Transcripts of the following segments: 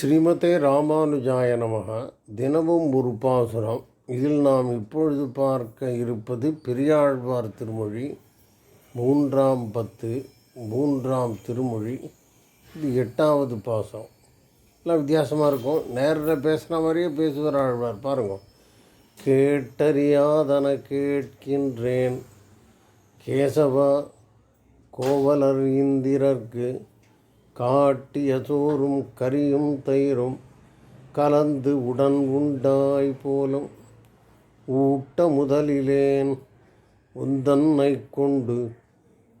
ஸ்ரீமதே ராமானுஜாய நமக. தினமும் ஒரு பாசுரம். இதில் நாம் இப்பொழுது பார்க்க இருப்பது பெரியாழ்வார் திருமொழி. மூன்றாம் பத்து மூன்றாம் திருமொழி. இது எட்டாவது பாசம் எல்லாம் வித்தியாசமாக இருக்கும். நேரில் பேசுகிற மாதிரியே பேசுவார் ஆழ்வார். பாருங்க. கேட்டறியாதன கேட்கின்றேன். கேசவா கோவலர் இந்திரர்க்கு காட்டிய சோறும் கரியும் தயிரும் கலந்து உடன் உண்டாய் போலும். ஊட்ட முதலிலேன் உந்தன்னை கொண்டு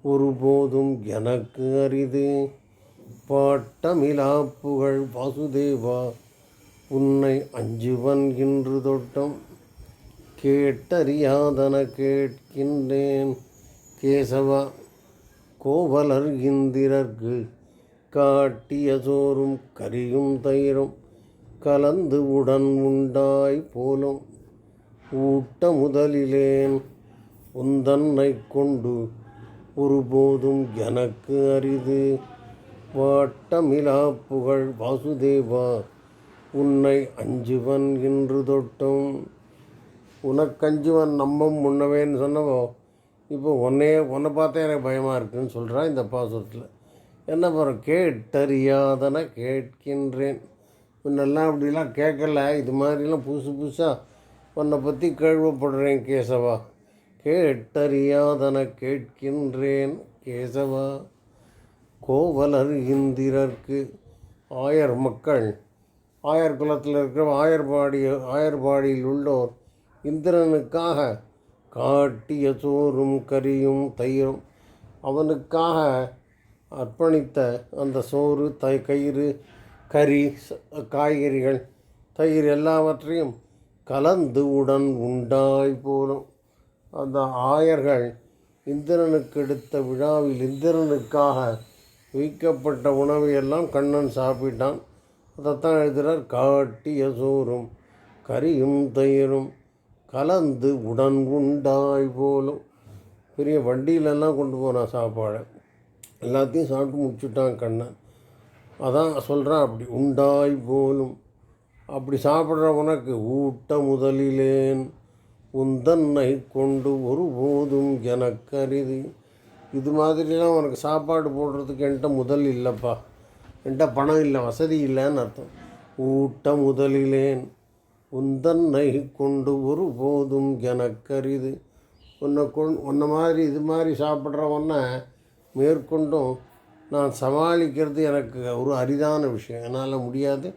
ஒருபோதும் எனக்கு அரிது. பாட்டமிலா புகழ் வாசுதேவா உன்னை அஞ்சுவன் இன்று தொட்டம். கேட்டறியாதன கேட்கின்றேன். கேசவா கோவலர் இந்திரர்க்கு காட்டிய சோறும் கரியும் தயிரும் கலந்து உடன் உண்டாய் போலும். ஊட்ட முதலிலேன் உந்தன்னை கொண்டு ஒருபோதும் எனக்கு அரிது. வாட்டமிலா புகழ் வாசுதேவா உன்னை அஞ்சுவன் இன்று தொட்டும். உனக்கஞ்சுவன் நம்மம் முன்னவேன்னு சொன்னவோ இப்போ உன்னையே உன்னை பார்த்தா எனக்கு பயமாக இருக்குன்னு சொல்கிறான் இந்த பாசுரத்தில். என்ன பண்ணுற கேட்டறியாதன கேட்கின்றேன். முன்னெல்லாம் அப்படிலாம் கேட்கல. இது மாதிரிலாம் புதுசு புதுசாக உன்னை பற்றி கேள்விப்படுறேன் கேசவா. கேட்டறியாதன கேட்கின்றேன் கேசவா. கோவலர் இந்திரர்க்கு ஆயர் மக்கள். ஆயர் குலத்தில் இருக்கிற ஆயர்பாடி ஆயர்பாடியில் உள்ளோர் இந்திரனுக்காக காட்டிய சோறும் கரியும் தயிரும் அவனுக்காக அர்ப்பணித்த அந்த சோறு தை கயிறு கறி ச- காய்கறிகள் தயிர் எல்லாவற்றையும் கலந்து உடன் உண்டாய் போலும். அந்த ஆயர்கள் இந்திரனுக்கு எடுத்த விழாவில் இந்திரனுக்காக வைக்கப்பட்ட உணவை எல்லாம் கண்ணன் சாப்பிட்டான். அதைத்தான் எழுதுகிறார் காட்டிய சோறும் கரியும் தயிரும் கலந்து உடன் உண்டாய் போலும். பெரிய வண்டியிலெல்லாம் கொண்டு போனான் சாப்பாடை. எல்லாத்தையும் சாப்பிட்டு முடிச்சுட்டான் கண்ணன் அதான் சொல்கிறான் அப்படி உண்டாய் போலும். அப்படி சாப்பிட்ற உனக்கு ஊட்ட முதலிலேன். உந்தன்னை கொண்டு ஒருபோதும் எனக்கு அரிது இது மாதிரிலாம் உனக்கு சாப்பாடு போடுறதுக்கு என்கிட்ட முதல் இல்லைப்பா. என்கிட்ட பணம் இல்லை வசதி இல்லைன்னு அர்த்தம். ஊட்ட முதலிலேன். உந்தன்னை கொண்டு ஒருபோதும் எனக்கு அரிது உன்னை கொண் உன்னை மாதிரி இது மாதிரி சாப்பிட்றவன மேற்கொண்டும் நான் சமாளிக்கிறது எனக்கு ஒரு அரிதான விஷயம். என்னால் முடியாது.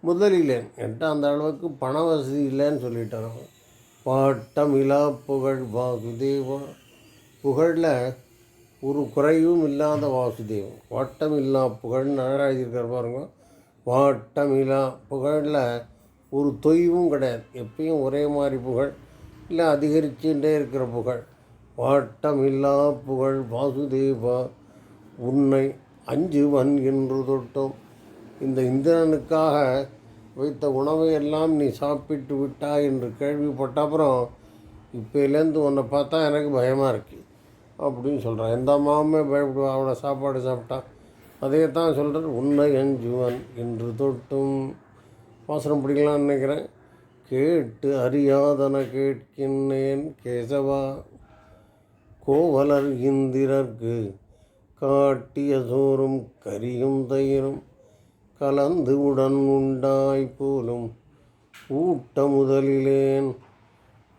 முதலிலேன். என்கிட்ட அந்த அளவுக்கு பண வசதி இல்லைன்னு சொல்லிட்டேன் அவன். பாட்டமிலா புகழ் வாசுதேவா. புகழில் ஒரு குறையும் இல்லாத வாசுதேவன். வாட்டமில்லா புகழ்னு அழகாக எழுதியிருக்கார் பாருங்க. வாட்டமில்லா புகழில் ஒரு தொய்வும் கிடையாது. எப்பயும் ஒரே மாதிரி புகழ். இல்லை அதிகரிச்சுட்டே இருக்கிற புகழ். வாட்டமில்லா புகழ் வாசுதேவா உன்னை அஞ்சுவன் என்று தொட்டோம். இந்த இந்திரனுக்காக வைத்த உணவை எல்லாம் நீ சாப்பிட்டு விட்டா என்று கேள்விப்பட்ட அப்புறம் இப்போலேருந்து உன்னை பார்த்தா எனக்கு பயமாக இருக்கு அப்படின்னு சொல்கிறான் எந்த அம்மாவுமே பயப்படுவா அவனை சாப்பாடு சாப்பிட்டான் அதே தான் சொல்கிறார் உன்னை அஞ்சுவன் என்று தொட்டும். வாசனம் பிடிக்கலாம்னு நினைக்கிறேன். கேட்டு அறியாதன கேட்கின்றேன் கேசவா கோவலர் இந்திரர்க்கு காட்டியதோறும் கரியும் தயிரும் கலந்து உடன் உண்டாய் போலும் ஊட்ட முதலிலேன்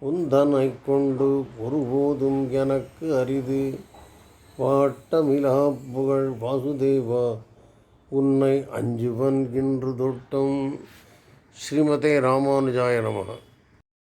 உந்தனை கொண்டு ஒருபோதும் எனக்கு அரிது. வாட்டமிலா புகழ் வாசுதேவா உன்னை அஞ்சுவன் இன்று தொட்டம். ஸ்ரீமதே ராமானுஜாய நமகா.